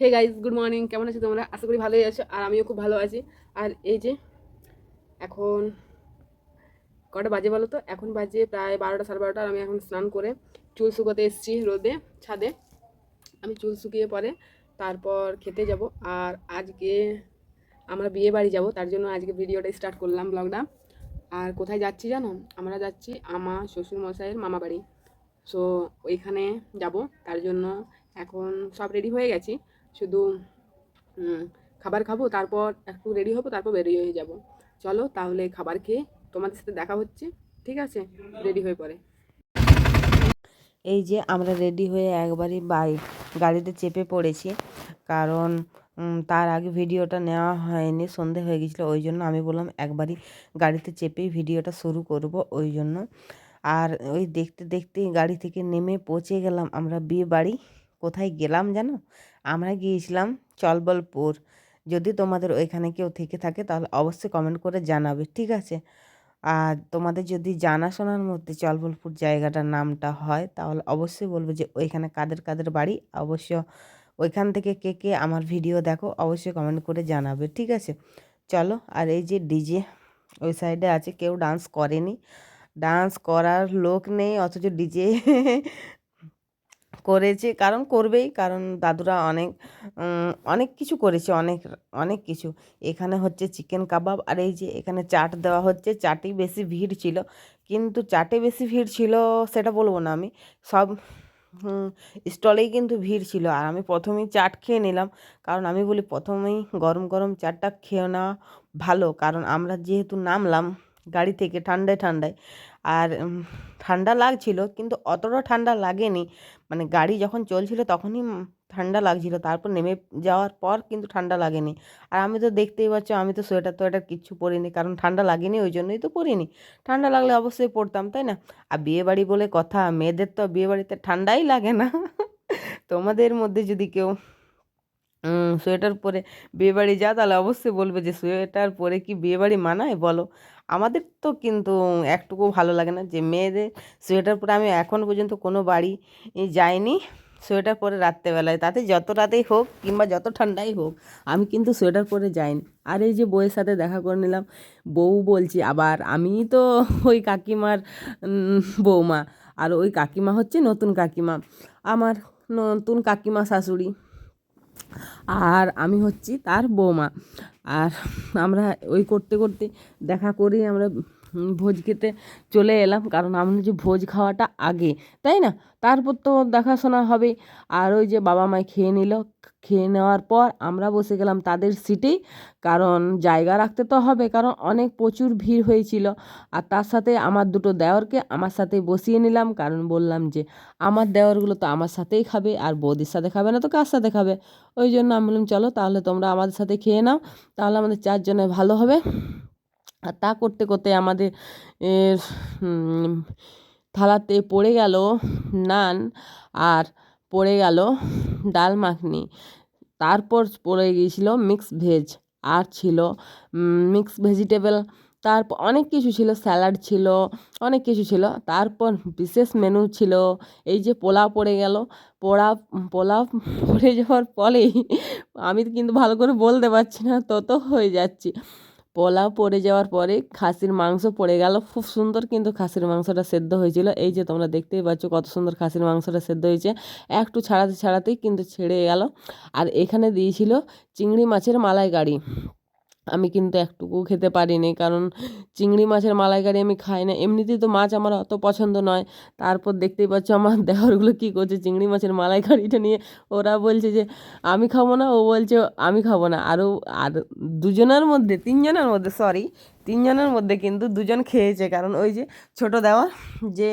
Hey guys good morning কেমন আছো তোমরা? আশা করি ভালোই আছো, আর আমিও খুব ভালো আছি। আর এই যে, এখন কটা বাজে বলো তো? এখন বাজে প্রায় বারোটা, সাড়ে বারোটা আমি এখন স্নান করে চুল শুকোতে এসেছি রোদে, ছাদে। আমি চুল শুকিয়ে পরে তারপর খেতে যাব, আর আজকে আমরা বিয়ে বাড়ি যাব, তার জন্য আজকে ভিডিওটা স্টার্ট করলাম ব্লগটা আর কোথায় যাচ্ছি জানো? আমরা যাচ্ছি আমার শ্বশুর মশাইয়ের মামা বাড়ি। সো ওইখানে যাব, তার জন্য এখন সব রেডি হয়ে গেছি। শুধু খাবার খাব, তারপর একটু রেডি হব, তারপর বেরিয়ে হয়ে যাব। চলো তাহলে খাবার খেয়ে তোমাদের সাথে দেখা হচ্ছে, ঠিক আছে? রেডি হয়ে পরে। এই যে আমরা রেডি হয়ে একবারই বাই, গাড়িতে চেপে পড়েছি, কারণ তার আগে ভিডিওটা নেওয়া হয়নি, সন্ধে হয়ে গেছিল, ওই জন্য আমি বললাম একবারই গাড়িতে চেপেই ভিডিওটা শুরু করব, ওই জন্য। আর ওই দেখতে দেখতে গাড়ি থেকে নেমে পৌঁছে গেলাম আমরা বিয়ে বাড়ি। কোথায় গেলাম জানো? আমরা গিয়েছিলাম চলবলপুর। যদি তোমাদের ওইখানে কেউ থেকে থাকে, তাহলে অবশ্যই কমেন্ট করে জানাবে, ঠিক আছে? আর তোমাদের যদি জানাশোনার মধ্যে চলবলপুর জায়গাটার নামটা হয়, তাহলে অবশ্যই বলব যে ওইখানে কাদের কাদের বাড়ি। অবশ্য ওইখান থেকে কে কে আমার ভিডিও দেখো, অবশ্যই কমেন্ট করে জানাবে, ঠিক আছে? চলো, আর এই যে ডিজে ওই সাইডে আছে, কেউ ডান্স করেনি। ডান্স করার লোক নেই, অথচ ডিজে করেছে, কারণ করবেই, কারণ দাদুরা অনেক অনেক কিছু করেছে, অনেক অনেক কিছু। এখানে হচ্ছে চিকেন কাবাব, আর এই যে এখানে চাট দেওয়া হচ্ছে, চাটেই বেশি ভিড় ছিল। কিন্তু চাটে বেশি ভিড় ছিল, সেটা বলব না আমি, সব স্টলেই কিন্তু ভিড় ছিল। আর আমি প্রথমেই চাট খেয়ে নিলাম, কারণ আমি বলি প্রথমেই গরম গরম চাটটা খেয়ে নেওয়া ভালো, কারণ আমরা যেহেতু নামলাম গাড়ি থেকে ঠান্ডায় ঠান্ডায় আর ঠান্ডা লাগছিল, কিন্তু অতটা ঠান্ডা লাগেনি। মানে গাড়ি যখন চলছিল তখনই ঠান্ডা লাগছিল। তারপর নেমে যাওয়ার পর কিন্তু ঠান্ডা লাগেনি। আর আমি তো দেখতেই পাচ্ছ, আমি তো সোয়েটার তোয়েটার কিচ্ছু পরিনি, কারণ ঠান্ডা লাগেনি, ওই জন্যই তো পরিনি। ঠান্ডা লাগলে অবশ্যই পরতাম, তাই না? আর বিয়েবাড়ি বলে কথা, মেয়েদের তো বিয়েবাড়িতে ঠান্ডাই লাগে না। তোমাদের মধ্যে যদি কেউ সোয়েটার পরে বিয়ে বাড়ি যা, তাহলে অবশ্যই বলবে যে, সোয়েটার পরে কি বিয়ে বাড়ি মানায়? বলো। আমাদের তো কিন্তু একটুকু ভালো লাগে না যে, মেয়েদের সোয়েটার পরে আমি এখন পর্যন্ত কোনো বাড়ি যাইনি সোয়েটার পরে রাত্রেবেলায়। তাতে যত রাতেই হোক কিংবা যত ঠান্ডাই হোক, আমি কিন্তু সোয়েটার পরে যাইনি। আর এই যে বউয়ের সাথে দেখা করে নিলাম, বউ বলছি, আবার আমি তো ওই কাকিমার বৌমা, আর ওই কাকিমা হচ্ছে নতুন কাকিমা, আমার নতুন কাকিমা শাশুড়ি। আর আমি হচ্ছি তার বৌমা। আর আমরা ওই করতে করতে দেখা করি আমরা ভোজ খেতে চলে এলাম, কারণ আমরা যে ভোজ খাওয়াটা আগে, তাই না? তারপর তো দেখাশোনা হবে। আর ওই যে বাবা মায় খেয়ে নিল, খেয়ে নেওয়ার পর আমরা বসে গেলাম তাদের সিটেই কারণ জায়গা রাখতে তো হবে, কারণ অনেক প্রচুর ভিড় হয়েছিল। আর তার সাথে আমার দুটো দেওরকে আমার সাথে বসিয়ে নিলাম, কারণ বললাম যে আমার দেওরগুলো তো আমার সাথেই খাবে, আর বৌদির সাথে খাবে না তো কার সাথে খাবে? ওই জন্য আমি বললাম, চলো তাহলে তোমরা আমাদের সাথে খেয়ে নাও, তাহলে আমাদের চারজনে ভালো হবে। আর তা করতে করতে আমাদের থালাতে পড়ে গেল নান আর পড়ে গেল ডাল মাখনি। তারপর পড়ে গিয়েছিল মিক্স ভেজ আর ছিল মিক্স ভেজিটেবল তারপর অনেক কিছু ছিল, স্যালাড ছিল, অনেক কিছু ছিল। তারপর বিশেষ মেনু ছিল এই যে পোলাও পড়ে গেল। পোড়া পোলাও পড়ে যাওয়ার পরেই আমি কিন্তু ভালো করে বলতে পারছি না, তত হয়ে যাচ্ছি। পোলাও পড়ে যাওয়ার পরে খাসির মাংস পড়ে গেল। খুব সুন্দর কিন্তু খাসির মাংসটা সেদ্ধ হয়েছিল। এই যে তোমরা দেখতেই পাচ্ছ কত সুন্দর খাসির মাংসটা সেদ্ধ হয়েছে। একটু ছাড়াতে ছাড়াতেই কিন্তু ছেড়ে গেল। আর এখানে দিয়েছিল চিংড়ি মাছের মালাইকারি। আমি কিন্তু একটুকু খেতে পারিনি। কারণ চিংড়ি মাছের মালাইকারি আমি খাই না। এমনিতেই তো মাছ আমার অত পছন্দ নয়। তারপর দেখতেই পাচ্ছ আমার দেওরগুলো কী করছে। চিংড়ি মাছের মালাইকারিটা নিয়ে ওরা বলছে যে, আমি খাব না। ও বলছে, আমি খাব না। আরও, আর দুজনের মধ্যে, তিনজনের মধ্যে সরি তিনজনের মধ্যে কিন্তু দুজন খেয়েছে। কারণ ওই যে ছোট দেওয়া, যে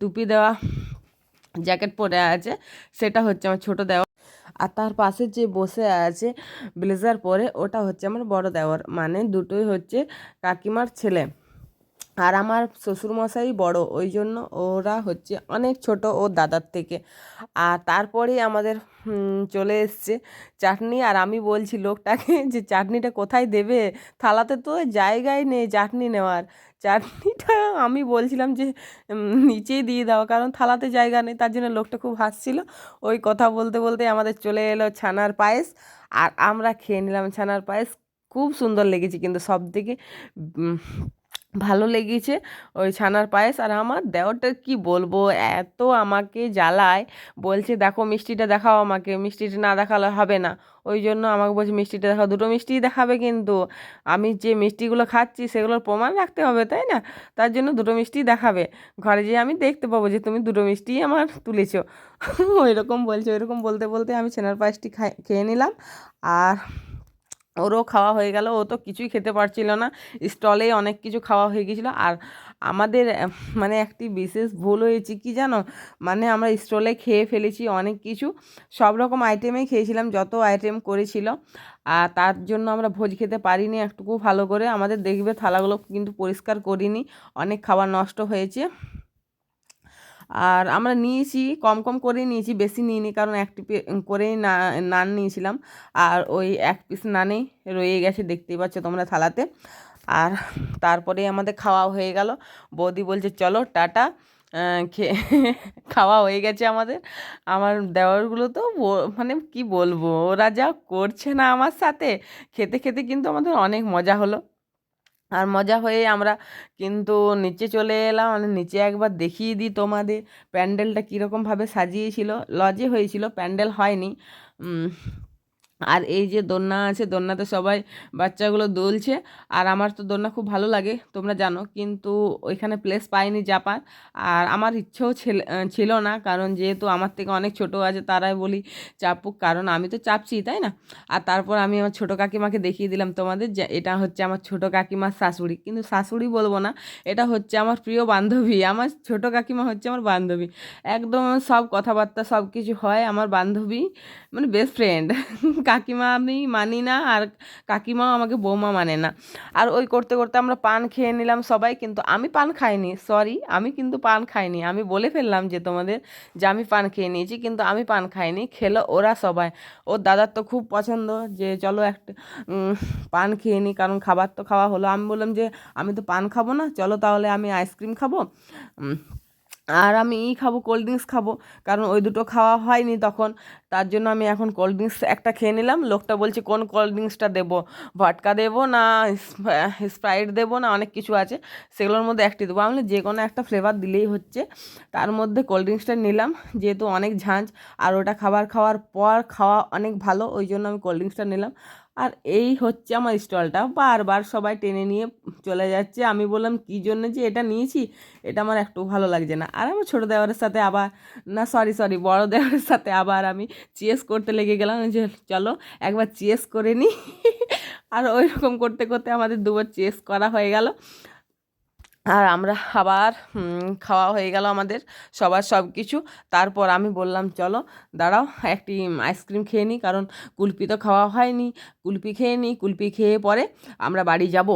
টুপি দেওয়া জ্যাকেট পরে আছে, সেটা হচ্ছে আমার ছোট দেওয়া। আর তার পাশে যে বসে আছে ব্লেজার পরে, ওটা হচ্ছে আমার বড় দেওয়ার মানে দুটোই হচ্ছে কাকিমার ছেলে। আর আমার শ্বশুরমশাই বড় ওই জন্য ওরা হচ্ছে অনেক ছোট ও দাদার থেকে। আর তারপরে আমাদের চলে এসছে চাটনি। আর আমি বলছি লোকটাকে যে, চাটনিটা কোথায় দেবে? থালাতে তো জায়গায় নেই চাটনি নেওয়ার। চাটনিটা আমি বলছিলাম যে নিচেই দিয়ে দাও, কারণ থালাতে জায়গা নেই। তার জন্য লোকটা খুব হাসছিল। ওই কথা বলতে বলতে আমাদের চলে এলো ছানার পায়েস। আর আমরা খেয়ে নিলাম ছানার পায়েস। খুব সুন্দর লেগেছে কিন্তু সব থেকে ভালো লেগেছে ওই ছানার পায়েস। আর আমার দেওরটা কি বলব, এত আমাকে জ্বালায়। বলছে, দেখো, মিষ্টিটা দেখাও আমাকে, মিষ্টিটা না দেখালে হবে না। ওই জন্য আমাকে বলছে, মিষ্টিটা দেখাও, দুটো মিষ্টিই দেখাবে কিন্তু। আমি যে মিষ্টিগুলো খাচ্ছি, সেগুলোর প্রমাণ রাখতে হবে, তাই না? তার জন্য দুটো মিষ্টিই দেখাবে। ঘরে যেয়ে আমি দেখতে পাবো যে তুমি দুটো মিষ্টিই আমার তুলেছো। ওই রকম বলছে ওই রকম বলতে বলতে আমি ছানার পায়েসটি খাই, খেয়ে নিলাম। আর ওরও খাওয়া হয়ে গেল, ও তো কিছুই খেতে পারছিল না। স্টলে অনেক কিছু খাওয়া হয়ে গেছিল আর আমাদের মানে একটি বিশেষ ভুল হয়েছে কি জানো? মানে আমরা স্টলে খেয়ে ফেলেছি অনেক কিছু। সব রকম আইটেমেই খেয়েছিলাম, যত আইটেম করেছিল। আর তার জন্য আমরা ভোজ খেতে পারিনি একটুকু ভালো করে। আমাদের দেখবে থালাগুলো কিন্তু পরিষ্কার করিনি। অনেক খাবার নষ্ট হয়েছে। আর আমরা নিয়েছি, কম কম করেই নিয়েছি, বেশি নিইনি কারণ একটি করেই না, নান নিয়েছিলাম। আর ওই এক পিস নানেই রয়ে গেছে দেখতেই পাচ্ছ তোমরা থালাতে। আর তারপরে আমাদের খাওয়া হয়ে গেল। বৌদি বলছে, চলো, টাটা। খেয়ে খাওয়া হয়ে গেছে আমাদের। আমার দেওয়ারগুলো তো মানে কি বলব, ওরা যা করছে না আমার সাথে, খেতে খেতে কিন্তু আমাদের অনেক মজা হলো। আর মজা হয়ে আমরা কিন্তু নিচে চলে এলাম। মানে নিচে একবার দেখিয়ে দিই তোমাদের। প্যান্ডেলটা কীরকমভাবে সাজিয়েছিল। লজে হয়েছিল, প্যান্ডেল হয়নি। আর এই যে দোলনা আছে, দোলনাতে সবাই বাচ্চাগুলো দুলছে। আর আমার তো দোলনা খুব ভালো লাগে, তোমরা জানো। কিন্তু ওইখানে প্লেস পাইনি চাপার আর আমার ইচ্ছেও ছিল না। কারণ যেহেতু আমার থেকে অনেক ছোট আছে, তারাই বলি চাপুক। কারণ আমি তো চাপছি, তাই না? আর তারপর আমি আমার ছোটো কাকিমাকে দেখিয়ে দিলাম তোমাদের যে, এটা হচ্ছে আমার ছোটো কাকিমার শাশুড়ি। কিন্তু শাশুড়ি বলব না, এটা হচ্ছে আমার প্রিয় বান্ধবী। আমার ছোটো কাকিমা হচ্ছে আমার বান্ধবী। একদম সব কথাবার্তা সব কিছু হয় আমার বান্ধবী মানে বেস্ট ফ্রেন্ড কাকিমা আমি মানি না আর কাকিমাও আমাকে বৌমা মানে না। আর ওই করতে করতে আমরা পান খেয়ে নিলাম সবাই, কিন্তু আমি পান খাইনি সরি আমি কিন্তু পান খাইনি। আমি বলে ফেললাম যে তোমাদের যে আমি পান খেয়ে নিয়েছি, কিন্তু আমি পান খাইনি, খেলো ওরা সবাই। ওর দাদার তো খুব পছন্দ যে চলো একটা পান খেয়ে নিই কারণ খাবার তো খাওয়া হলো। আমি বললাম যে আমি তো পান খাব না, চলো তাহলে আমি আইসক্রিম খাব। আর আমি ই খাব কোল্ড ড্রিঙ্কস খাব। কারণ ওই দুটো খাওয়া হয়নি তখন। তার জন্য আমি এখন কোল্ড ড্রিঙ্কস একটা খেয়ে নিলাম। লোকটা বলছে, কোন কোল্ড ড্রিঙ্কসটা দেবো? ভটকা দেবো না স্প্রাইট দেবো না, অনেক কিছু আছে। সেগুলোর মধ্যে একটি দেবো। আমি যে কোনো একটা ফ্লেভার দিলেই হচ্ছে। তার মধ্যে কোল্ড ড্রিঙ্কসটা নিলাম। যেহেতু অনেক ঝাঁঝ আর ওটা খাবার খাওয়ার পর খাওয়া অনেক ভালো, ওই জন্য আমি কোল্ড ড্রিঙ্কসটা নিলাম। আর এই হচ্ছে আমার স্টলটা। বারবার সবাই টেনে নিয়ে চলে যাচ্ছে। আমি বললাম, কী জন্য যে এটা নিয়েছি? এটা আমার একটু ভালো লাগছে না। আর আমার ছোটো দেওয়ারের সাথে আবার, না সরি সরি বড় দেওয়ারের সাথে আবার আমি চেস করতে লেগে গেলাম। যে চলো, একবার চেস করে নিই। আর ওইরকম করতে করতে আমাদের দুবার চেস করা হয়ে গেল। আর আমরা আবার খাওয়া হয়ে গেল আমাদের, সবার সব কিছু। তারপর আমি বললাম, চলো, দাঁড়াও, একটি আইসক্রিম খেয়ে নিই কারণ কুলপি তো খাওয়া হয়নি। কুলপি খেয়ে নিই কুলপি খেয়ে পরে আমরা বাড়ি যাব।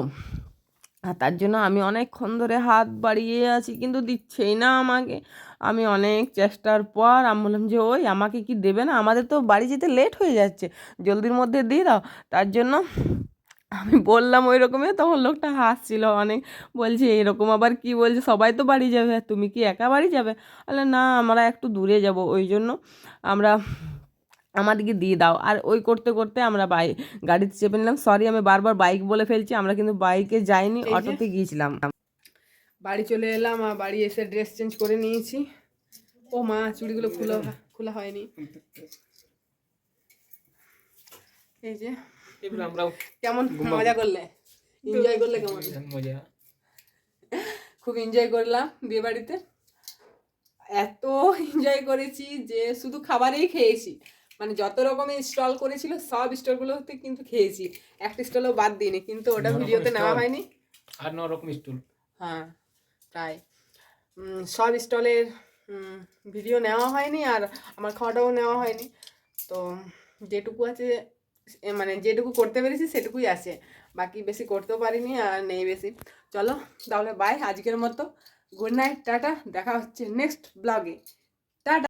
আর তার জন্য আমি অনেকক্ষণ ধরে হাত বাড়িয়ে আছি, কিন্তু দিচ্ছেই না আমাকে। আমি অনেক চেষ্টার পর আমি বললাম যে, ওই আমাকে কি দেবে না? আমাদের তো বাড়ি যেতে লেট হয়ে যাচ্ছে। জলদির মধ্যে দিয়ে দাও। তার জন্য আমি বললাম ওই রকমই তখন লোকটা হাসছিল অনেক বলছে এরকম আবার কি বলছে সবাই তো বাড়ি যাবে তুমি কি একা বাড়ি যাবে? বলে না আমরা একটু দূরে যাব ওই জন্য আমরা আমাদেরকে দিয়ে দাও। আর ওই করতে করতে আমরা বাই গাড়িতে চেপে নিলাম। সরি আমি বারবার বাইক বলে ফেলছি আমরা কিন্তু বাইকে যাইনি অটোতে গিয়েছিলাম। বাড়ি চলে এলাম আর বাড়ি এসে ড্রেস চেঞ্জ করে নিয়েছি। ও মা চুড়িগুলো খোলা খোলা হয়নি। এই যে এবার আমরাও কেমন মজা করলে? এনজয় করলে কেমন? মজা। খুব এনজয় করলাম বিয়ে বাড়িতে এত এনজয় করেছি যে শুধু খাবারেই খেয়েছি। মানে যত রকমের স্টল করেছিল সব স্টলগুলোতে কিন্তু খেয়েছি। একটা স্টলও বাদ দিইনি কিন্তু ওটা ভিডিওতে নেওয়া হয়নি। আর ন রকম স্টুল হ্যাঁ প্রায়। উম, সব স্টলের ভিডিও নেওয়া হয়নি আর আমার খাওয়াটাও নেওয়া হয়নি। তো যেটুকু আছে মানে যেটুকু করতে পেরেছি সেটুকুই আছে। বাকি বেশি করতেও পারিনি আর নেই বেশি। চলো, তাহলে বাই আজকের মতো। গুড নাইট টাটা, দেখা হচ্ছে নেক্সট ব্লগে টাটা